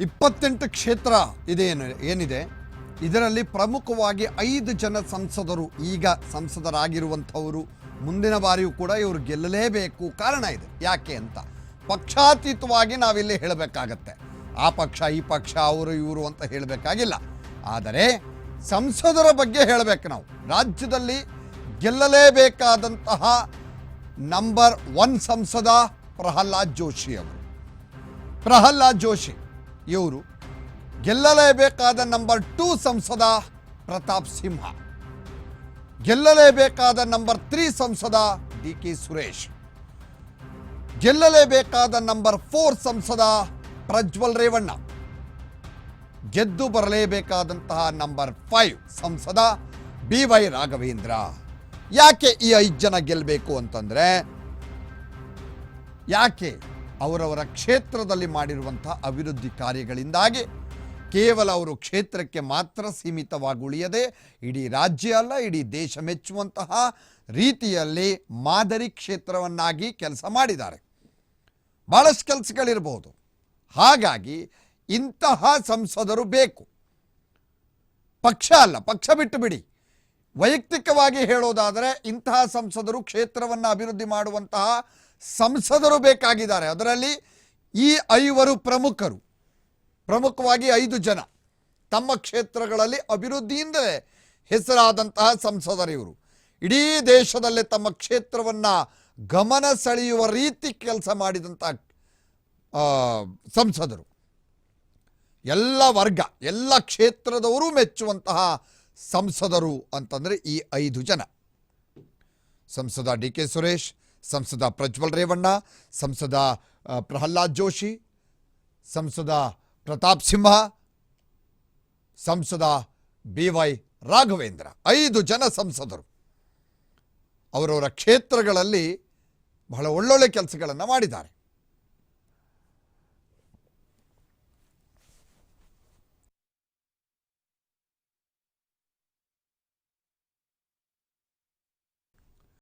ಇಪ್ಪತ್ತೆಂಟು ಕ್ಷೇತ್ರ ಇದೆ ಏನಿದೆ? ಇದರಲ್ಲಿ ಪ್ರಮುಖವಾಗಿ ಐದು ಜನ ಸಂಸದರು, ಈಗ ಸಂಸದರಾಗಿರುವಂಥವರು. ಮುಂದಿನ ಬಾರಿಯೂ ಕೂಡ ಇವರು ಗೆಲ್ಲಲೇಬೇಕು. ಕಾರಣ ಇದೆ. ಯಾಕೆ ಅಂತ? ಪಕ್ಷಾತೀತವಾಗಿ ನಾವಿಲ್ಲಿ ಹೇಳಬೇಕಾಗತ್ತೆ. ಆ ಪಕ್ಷ, ಈ ಪಕ್ಷ, ಅವರು, ಇವರು ಅಂತ ಹೇಳಬೇಕಾಗಿಲ್ಲ. ಆದರೆ ಸಂಸದರ ಬಗ್ಗೆ ಹೇಳಬೇಕು ನಾವು. ರಾಜ್ಯದಲ್ಲಿ ಗೆಲ್ಲಲೇಬೇಕಾದಂತಹ ನಂಬರ್ ಒನ್ ಸಂಸದ ಪ್ರಹ್ಲಾದ್ ಜೋಶಿ ಅವರು. ಪ್ರಹ್ಲಾದ್ ಜೋಶಿ. ಇವರು ಗೆಲ್ಲಲೇಬೇಕಾದ ನಂಬರ್ ಟೂ ಸಂಸದ ಪ್ರತಾಪ್ ಸಿಂಹ. ಗೆಲ್ಲಲೇಬೇಕಾದ ನಂಬರ್ ತ್ರೀ ಸಂಸದ ಡಿ ಕೆ ಸುರೇಶ್. ಗೆಲ್ಲಲೇಬೇಕಾದ ನಂಬರ್ ಫೋರ್ ಸಂಸದ ಪ್ರಜ್ವಲ್ ರೇವಣ್ಣ. ಗೆದ್ದು ಬರಲೇಬೇಕಾದಂತಹ ನಂಬರ್ ಫೈವ್ ಸಂಸದ ಬಿ ವೈ ರಾಘವೇಂದ್ರ. ಯಾಕೆ ಈ ಐದು ಜನ ಗೆಲ್ಲಬೇಕು ಅಂತಂದ್ರೆ, ಯಾಕೆ ಅವರವರ ಕ್ಷೇತ್ರದಲ್ಲಿ ಮಾಡಿರುವಂಥ ಅಭಿವೃದ್ಧಿ ಕಾರ್ಯಗಳಿಂದಾಗಿ ಕೇವಲ ಅವರು ಕ್ಷೇತ್ರಕ್ಕೆ ಮಾತ್ರ ಸೀಮಿತವಾಗುಳಿಯದೆ ಇಡೀ ರಾಜ್ಯ ಅಲ್ಲ, ಇಡೀ ದೇಶ ಮೆಚ್ಚುವಂತಹ ರೀತಿಯಲ್ಲಿ ಮಾದರಿ ಕ್ಷೇತ್ರವನ್ನಾಗಿ ಕೆಲಸ ಮಾಡಿದ್ದಾರೆ. ಭಾಳಷ್ಟು ಕೆಲಸಗಳಿರಬಹುದು ಹಾಗಾಗಿ ಇಂತಹ ಸಂಸದರು ಬೇಕು. ಪಕ್ಷ ಅಲ್ಲ, ಪಕ್ಷ ಬಿಟ್ಟು ಬಿಡಿ. ವೈಯಕ್ತಿಕವಾಗಿ ಹೇಳೋದಾದರೆ ಇಂತಹ ಸಂಸದರು ಕ್ಷೇತ್ರವನ್ನು ಅಭಿವೃದ್ಧಿ ಮಾಡುವಂತಹ ಸಂಸದರು ಬೇಕಾಗಿದ್ದಾರೆ. ಅದರಲ್ಲಿ ಈ ಐವರು ಪ್ರಮುಖರು, ಪ್ರಮುಖವಾಗಿ ಐದು ಜನ. ತಮ್ಮ ಕ್ಷೇತ್ರಗಳಲ್ಲಿ ಅಭಿವೃದ್ಧಿಯಿಂದಲೇ ಹೆಸರಾದಂತಹ ಸಂಸದರು ಇವರು. ಇಡೀ ದೇಶದಲ್ಲೇ ತಮ್ಮ ಕ್ಷೇತ್ರವನ್ನು ಗಮನ ಸೆಳೆಯುವ ರೀತಿ ಕೆಲಸ ಮಾಡಿದಂಥ ಸಂಸದರು. ಎಲ್ಲ ವರ್ಗ, ಎಲ್ಲ ಕ್ಷೇತ್ರದವರು ಮೆಚ್ಚುವಂತಹ ಸಂಸದರು ಅಂತಂದರೆ ಈ ಐದು ಜನ. ಸಂಸದ ಡಿ ಕೆ ಸುರೇಶ್ ಸಂಸದ ಪ್ರಜ್ವಲ್ ರೇವಣ್ಣ, ಸಂಸದ ಪ್ರಹ್ಲಾದ್ ಜೋಶಿ, ಸಂಸದ ಪ್ರತಾಪ್ ಸಿಂಹ, ಸಂಸದ ಬಿ ವೈ ರಾಘವೇಂದ್ರ, ಐದು ಜನ ಸಂಸದರು. ಅವರವರ ಕ್ಷೇತ್ರಗಳಲ್ಲಿ ಬಹಳ ಒಳ್ಳೊಳ್ಳೆ ಕೆಲಸಗಳನ್ನು ಮಾಡಿದ್ದಾರೆ.